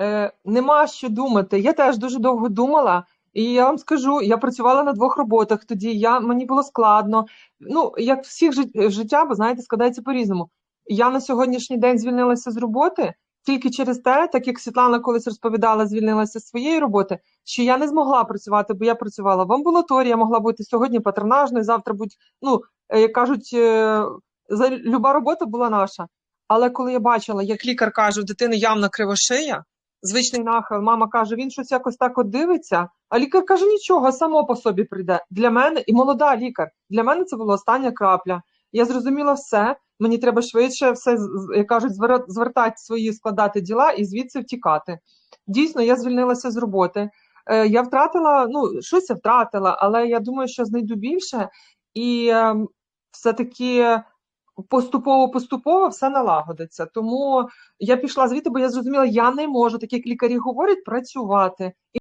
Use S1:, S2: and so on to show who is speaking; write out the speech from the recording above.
S1: Е, нема що думати. Я теж дуже довго думала, і я вам скажу, я працювала на двох роботах тоді. Я, мені було складно. Ну, як всіх жит- життя, ви знаєте, складається по-різному. Я на сьогоднішній день звільнилася з роботи тільки через те, так як Світлана колись розповідала, звільнилася з своєї роботи, що я не змогла працювати, бо я працювала в амбулаторії, я могла бути сьогодні патронажною, завтра будь, ну, е, як кажуть, е, за люба робота була наша. Але коли я бачила, як лікар каже, у дитини явно кривошия, звичний нахил, мама каже, він щось якось так от дивиться, а лікар каже, нічого, само по собі прийде. Для мене, і молода лікар, для мене це була остання крапля. Я зрозуміла все, мені треба швидше все, як кажуть, звер- звертати свої, складати діла і звідси втікати. Дійсно, я звільнилася з роботи. Е, Я втратила, ну, щось я втратила, але я думаю, що знайду більше, і ем, все-таки поступово-поступово все налагодиться. Тому я пішла звідти, бо я зрозуміла, я не можу, так як лікарі говорять, працювати.